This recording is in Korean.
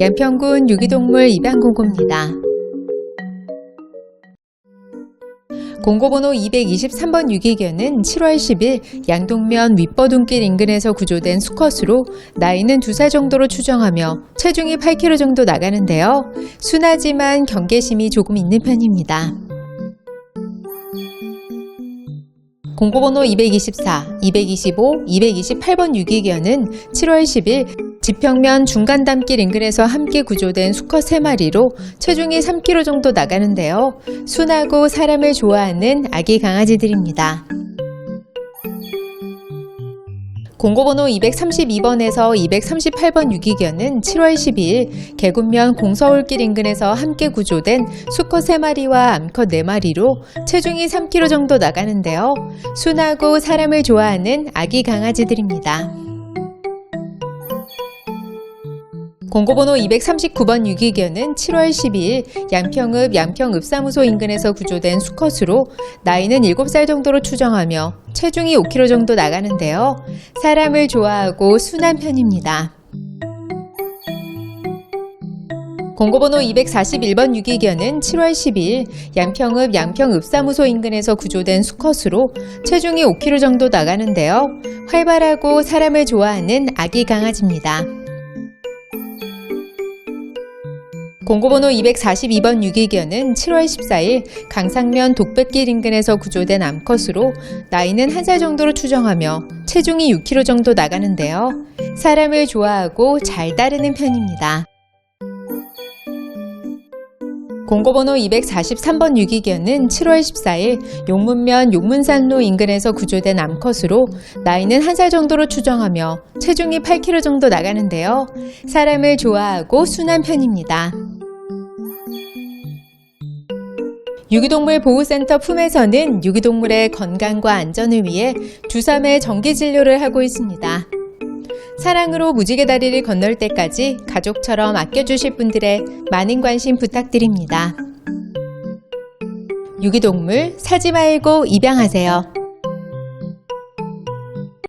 양평군 유기동물 입양공고입니다. 공고번호 223번 유기견은 7월 10일 양동면 윗버둥길 인근에서 구조된 수컷으로 나이는 2살 정도로 추정하며 체중이 8kg 정도 나가는데요. 순하지만 경계심이 조금 있는 편입니다. 공고번호 224, 225, 228번 유기견은 7월 10일 지평면 중간 담길 인근에서 함께 구조된 수컷 3마리로 체중이 3kg 정도 나가는데요. 순하고 사람을 좋아하는 아기 강아지들입니다. 공고번호 232번에서 238번 유기견은 7월 12일 개군면 공서울길 인근에서 함께 구조된 수컷 3마리와 암컷 4마리로 체중이 3kg 정도 나가는데요. 순하고 사람을 좋아하는 아기 강아지들입니다. 공고번호 239번 유기견은 7월 12일 양평읍 양평읍사무소 인근에서 구조된 수컷으로 나이는 7살 정도로 추정하며 체중이 5kg 정도 나가는데요. 사람을 좋아하고 순한 편입니다. 공고번호 241번 유기견은 7월 12일 양평읍 양평읍사무소 인근에서 구조된 수컷으로 체중이 5kg 정도 나가는데요. 활발하고 사람을 좋아하는 아기 강아지입니다. 공고번호 242번 유기견은 7월 14일 강상면 독백길 인근에서 구조된 암컷으로 나이는 1살 정도로 추정하며 체중이 6kg 정도 나가는데요. 사람을 좋아하고 잘 따르는 편입니다. 공고번호 243번 유기견은 7월 14일 용문면 용문산로 인근에서 구조된 암컷으로 나이는 1살 정도로 추정하며 체중이 8kg 정도 나가는데요. 사람을 좋아하고 순한 편입니다. 유기동물 보호센터 품에서는 유기동물의 건강과 안전을 위해 주3회 정기 진료를 하고 있습니다. 사랑으로 무지개 다리를 건널 때까지 가족처럼 아껴주실 분들의 많은 관심 부탁드립니다. 유기동물 사지 말고 입양하세요.